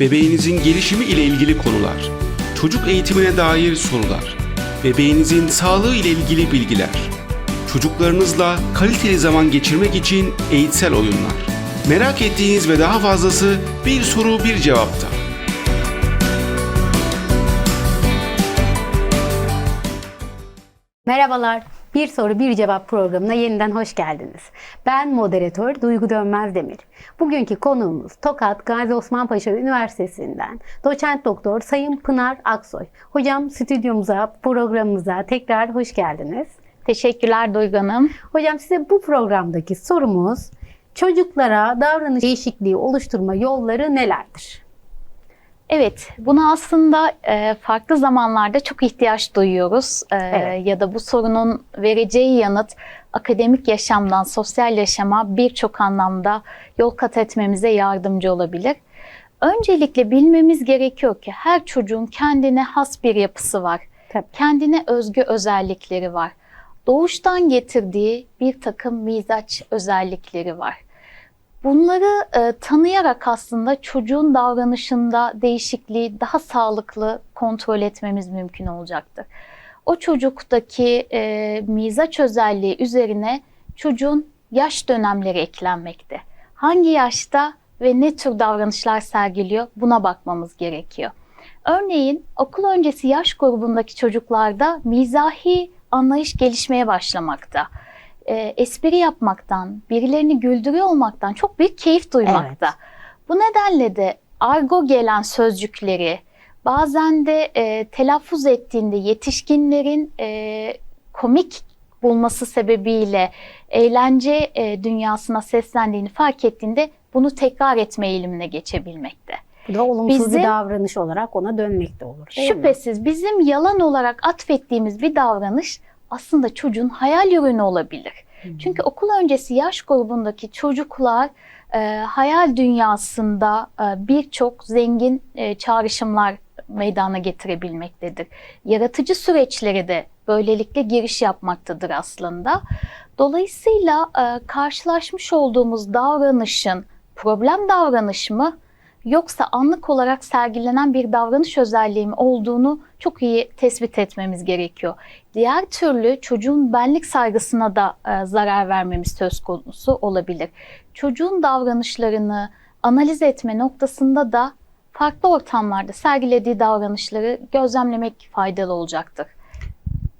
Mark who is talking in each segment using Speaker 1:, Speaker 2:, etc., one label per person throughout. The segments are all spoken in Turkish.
Speaker 1: bebeğinizin gelişimi ile ilgili konular, çocuk eğitimine dair sorular, bebeğinizin sağlığı ile ilgili bilgiler, çocuklarınızla kaliteli zaman geçirmek için eğitsel oyunlar. Merak ettiğiniz ve daha fazlası bir soru bir cevapta.
Speaker 2: Merhabalar. Bir soru bir cevap programına yeniden hoş geldiniz. Ben moderatör Duygu Dönmez Demir. Bugünkü konuğumuz Tokat Gazi Osman Paşa Üniversitesi'nden doçent doktor Sayın Pınar Aksoy. Hocam stüdyomuza, programımıza tekrar hoş geldiniz.
Speaker 3: Teşekkürler Duygu Hanım.
Speaker 2: Hocam size bu programdaki sorumuz çocuklara davranış değişikliği oluşturma yolları nelerdir?
Speaker 3: Evet, buna aslında e, farklı zamanlarda çok ihtiyaç duyuyoruz. E,
Speaker 2: Evet.
Speaker 3: Ya da bu sorunun vereceği yanıt akademik yaşamdan sosyal yaşama birçok anlamda yol kat etmemize yardımcı olabilir. Öncelikle bilmemiz gerekiyor ki her çocuğun kendine has bir yapısı var.
Speaker 2: Tabii.
Speaker 3: Kendine özgü özellikleri var. Doğuştan getirdiği bir takım mizaç özellikleri var. Bunları e, tanıyarak aslında çocuğun davranışında değişikliği daha sağlıklı kontrol etmemiz mümkün olacaktır. O çocuktaki e, mizaç özelliği üzerine çocuğun yaş dönemleri eklenmekte. Hangi yaşta ve ne tür davranışlar sergiliyor buna bakmamız gerekiyor. Örneğin okul öncesi yaş grubundaki çocuklarda mizahi anlayış gelişmeye başlamakta e, espri yapmaktan, birilerini güldürüyor olmaktan çok büyük keyif duymakta.
Speaker 2: Evet.
Speaker 3: Bu nedenle de argo gelen sözcükleri bazen de e, telaffuz ettiğinde yetişkinlerin e, komik bulması sebebiyle eğlence e, dünyasına seslendiğini fark ettiğinde bunu tekrar etme eğilimine geçebilmekte.
Speaker 2: Bu da olumsuz
Speaker 3: Bizim-
Speaker 2: bir davranış olarak ona dönmek de olur. değil mi?
Speaker 3: Şüphesiz bizim yalan olarak atfettiğimiz bir davranış aslında çocuğun hayal ürünü olabilir. Çünkü okul öncesi yaş grubundaki çocuklar e, hayal dünyasında e, birçok zengin e, çağrışımlar meydana getirebilmektedir. Yaratıcı süreçleri de böylelikle giriş yapmaktadır aslında. Dolayısıyla e, karşılaşmış olduğumuz davranışın problem davranış mı yoksa anlık olarak sergilenen bir davranış özelliği mi olduğunu çok iyi tespit etmemiz gerekiyor. Diğer türlü çocuğun benlik saygısına da e, zarar vermemiz söz konusu olabilir. Çocuğun davranışlarını analiz etme noktasında da farklı ortamlarda sergilediği davranışları gözlemlemek faydalı olacaktır.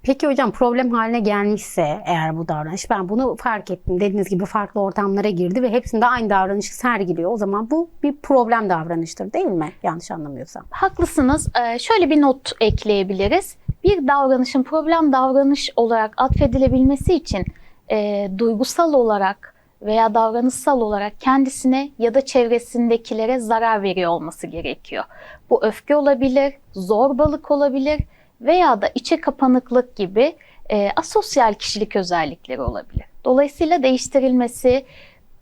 Speaker 2: Peki hocam problem haline gelmişse eğer bu davranış ben bunu fark ettim. Dediğiniz gibi farklı ortamlara girdi ve hepsinde aynı davranışı sergiliyor. O zaman bu bir problem davranıştır değil mi? Yanlış anlamıyorsam.
Speaker 3: Haklısınız. Ee, şöyle bir not ekleyebiliriz. Bir davranışın problem davranış olarak atfedilebilmesi için e, duygusal olarak veya davranışsal olarak kendisine ya da çevresindekilere zarar veriyor olması gerekiyor. Bu öfke olabilir, zorbalık olabilir veya da içe kapanıklık gibi e, asosyal kişilik özellikleri olabilir. Dolayısıyla değiştirilmesi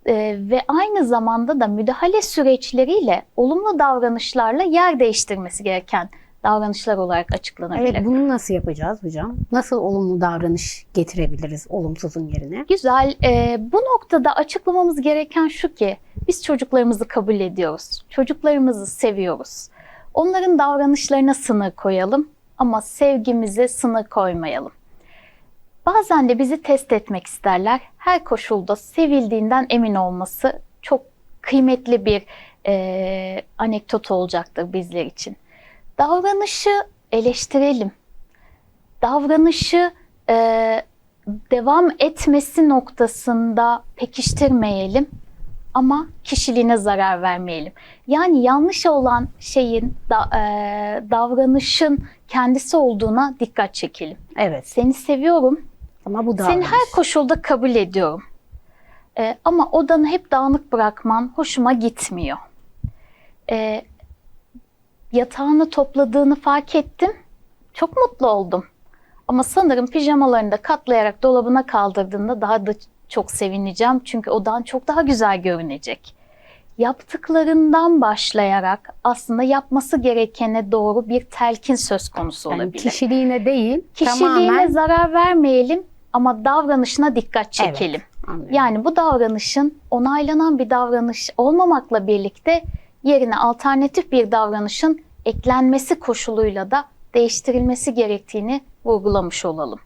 Speaker 3: e, ve aynı zamanda da müdahale süreçleriyle olumlu davranışlarla yer değiştirmesi gereken davranışlar olarak açıklanabilir.
Speaker 2: Evet bunu nasıl yapacağız hocam? Nasıl olumlu davranış getirebiliriz olumsuzun yerine?
Speaker 3: Güzel. Ee, bu noktada açıklamamız gereken şu ki biz çocuklarımızı kabul ediyoruz. Çocuklarımızı seviyoruz. Onların davranışlarına sınır koyalım ama sevgimize sınır koymayalım. Bazen de bizi test etmek isterler. Her koşulda sevildiğinden emin olması çok kıymetli bir e, anekdot olacaktır bizler için. Davranışı eleştirelim. Davranışı e, devam etmesi noktasında pekiştirmeyelim ama kişiliğine zarar vermeyelim. Yani yanlış olan şeyin da, e, davranışın kendisi olduğuna dikkat çekelim.
Speaker 2: Evet
Speaker 3: Seni seviyorum,
Speaker 2: ama bu davranış.
Speaker 3: seni her koşulda kabul ediyorum. E, ama odanı hep dağınık bırakman hoşuma gitmiyor. E, yatağını topladığını fark ettim, çok mutlu oldum. Ama sanırım pijamalarını da katlayarak dolabına kaldırdığında daha da çok sevineceğim. Çünkü odan çok daha güzel görünecek. Yaptıklarından başlayarak aslında yapması gerekene doğru bir telkin söz konusu
Speaker 2: yani
Speaker 3: olabilir.
Speaker 2: kişiliğine değil
Speaker 3: Kişiliğine
Speaker 2: tamamen
Speaker 3: zarar vermeyelim ama davranışına dikkat çekelim.
Speaker 2: Anlıyorum.
Speaker 3: Yani bu davranışın onaylanan bir davranış olmamakla birlikte yerine alternatif bir davranışın eklenmesi koşuluyla da değiştirilmesi gerektiğini vurgulamış olalım.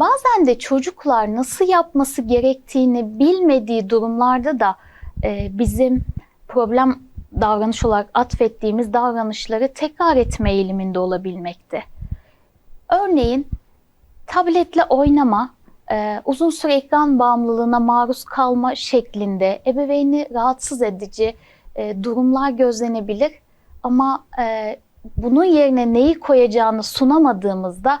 Speaker 3: Bazen de çocuklar nasıl yapması gerektiğini bilmediği durumlarda da e, bizim problem davranış olarak atfettiğimiz davranışları tekrar etme eğiliminde olabilmekte. Örneğin tabletle oynama, e, uzun süre ekran bağımlılığına maruz kalma şeklinde ebeveyni rahatsız edici e, durumlar gözlenebilir. Ama e, bunun yerine neyi koyacağını sunamadığımızda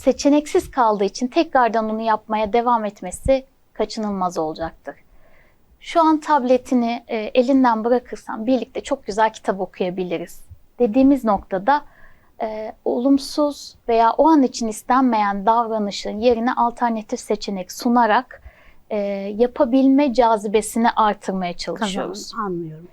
Speaker 3: seçeneksiz kaldığı için tekrardan onu yapmaya devam etmesi kaçınılmaz olacaktır. Şu an tabletini e, elinden bırakırsan birlikte çok güzel kitap okuyabiliriz. Dediğimiz noktada e, olumsuz veya o an için istenmeyen davranışın yerine alternatif seçenek sunarak e, yapabilme cazibesini artırmaya çalışıyoruz.
Speaker 2: Kazan, anlıyorum.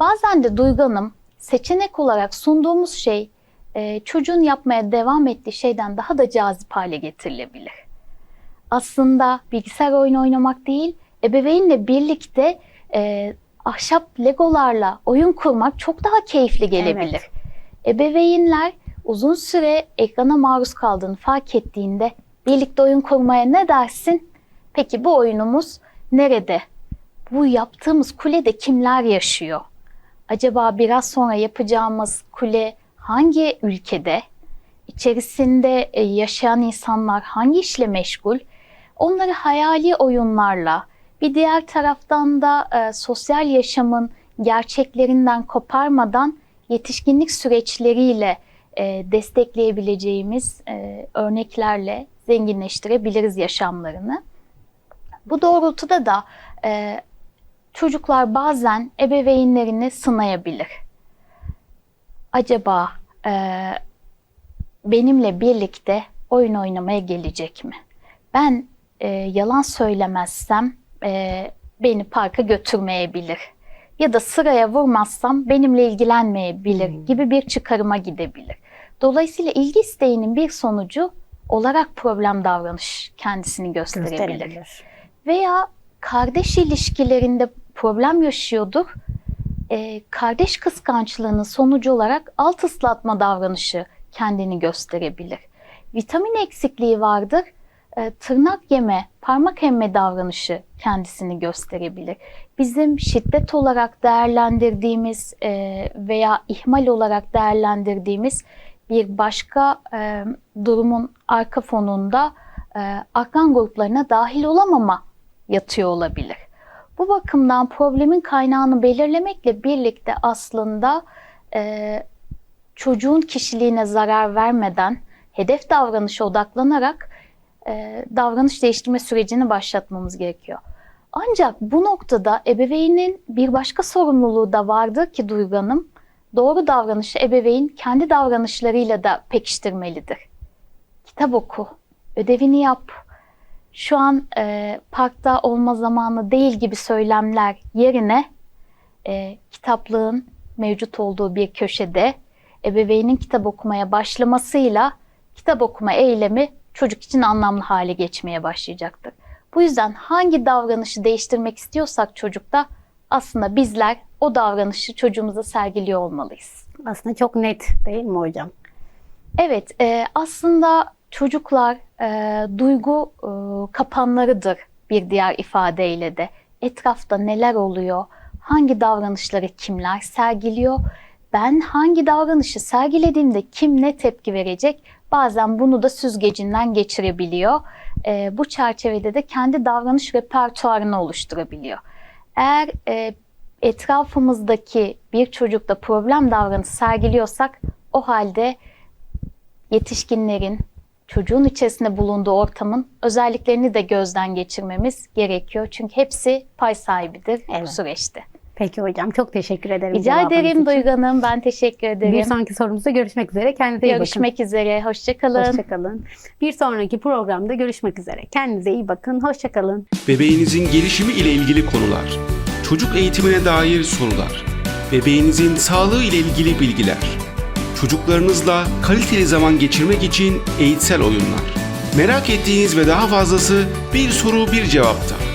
Speaker 3: Bazen de Duygu Hanım seçenek olarak sunduğumuz şey e, çocuğun yapmaya devam ettiği şeyden daha da cazip hale getirilebilir. Aslında bilgisayar oyunu oynamak değil, ebeveynle birlikte e, ahşap legolarla oyun kurmak çok daha keyifli gelebilir. Ebeveynler uzun süre ekrana maruz kaldığını fark ettiğinde birlikte oyun kurmaya ne dersin? Peki bu oyunumuz nerede? Bu yaptığımız kulede kimler yaşıyor? Acaba biraz sonra yapacağımız kule hangi ülkede? İçerisinde e, yaşayan insanlar hangi işle meşgul? Onları hayali oyunlarla, bir diğer taraftan da e, sosyal yaşamın gerçeklerinden koparmadan yetişkinlik süreçleriyle e, destekleyebileceğimiz örneklerle zenginleştirebiliriz yaşamlarını. Bu doğrultuda da çocuklar bazen ebeveynlerini sınayabilir. Acaba e, benimle birlikte oyun oynamaya gelecek mi? Ben e, yalan söylemezsem e, beni parka götürmeyebilir. Ya da sıraya vurmazsam benimle ilgilenmeyebilir gibi bir çıkarıma gidebilir. Dolayısıyla ilgi isteğinin bir sonucu olarak problem davranış kendisini gösterebilir
Speaker 2: Gösterebilir.
Speaker 3: veya kardeş ilişkilerinde problem yaşıyordur. Ee, kardeş kıskançlığının sonucu olarak alt ıslatma davranışı kendini gösterebilir. Vitamin eksikliği vardır. Ee, tırnak yeme, parmak emme davranışı kendisini gösterebilir. Bizim şiddet olarak değerlendirdiğimiz e, veya ihmal olarak değerlendirdiğimiz bir başka e, durumun arka fonunda e, akran gruplarına dahil olamama yatıyor olabilir. Bu bakımdan problemin kaynağını belirlemekle birlikte aslında e, çocuğun kişiliğine zarar vermeden hedef davranışa odaklanarak e, davranış değiştirme sürecini başlatmamız gerekiyor. Ancak bu noktada ebeveynin bir başka sorumluluğu da vardır ki Duygu Hanım, doğru davranışı ebeveyn kendi davranışlarıyla da pekiştirmelidir. Kitap oku, ödevini yap, şu an e, parkta olma zamanı değil gibi söylemler yerine e, kitaplığın mevcut olduğu bir köşede ebeveynin kitap okumaya başlamasıyla kitap okuma eylemi çocuk için anlamlı hale geçmeye başlayacaktır. Bu yüzden hangi davranışı değiştirmek istiyorsak çocukta aslında bizler o davranışı çocuğumuza sergiliyor olmalıyız.
Speaker 2: Aslında çok net değil mi hocam?
Speaker 3: Evet, e, aslında çocuklar e, duygu e, kapanlarıdır bir diğer ifadeyle de. Etrafta neler oluyor, hangi davranışları kimler sergiliyor, ben hangi davranışı sergilediğimde kim ne tepki verecek, bazen bunu da süzgecinden geçirebiliyor. E, bu çerçevede de kendi davranış repertuarını oluşturabiliyor. Eğer e, etrafımızdaki bir çocukta problem davranışı sergiliyorsak o halde yetişkinlerin çocuğun içerisinde bulunduğu ortamın özelliklerini de gözden geçirmemiz gerekiyor. Çünkü hepsi pay sahibidir bu
Speaker 2: Evet.
Speaker 3: süreçte.
Speaker 2: Peki hocam çok teşekkür ederim.
Speaker 3: Rica ederim. Duygu Hanım. Ben teşekkür ederim.
Speaker 2: Bir sonraki sorumuzda görüşmek üzere. Kendinize iyi bakın.
Speaker 3: Görüşmek üzere. Hoşçakalın.
Speaker 2: Hoşçakalın. Bir sonraki programda görüşmek üzere. Kendinize iyi bakın. Hoşçakalın.
Speaker 1: Bebeğinizin gelişimi ile ilgili konular, çocuk eğitimine dair sorular, bebeğinizin sağlığı ile ilgili bilgiler, çocuklarınızla kaliteli zaman geçirmek için eğitsel oyunlar. Merak ettiğiniz ve daha fazlası bir soru bir cevapta.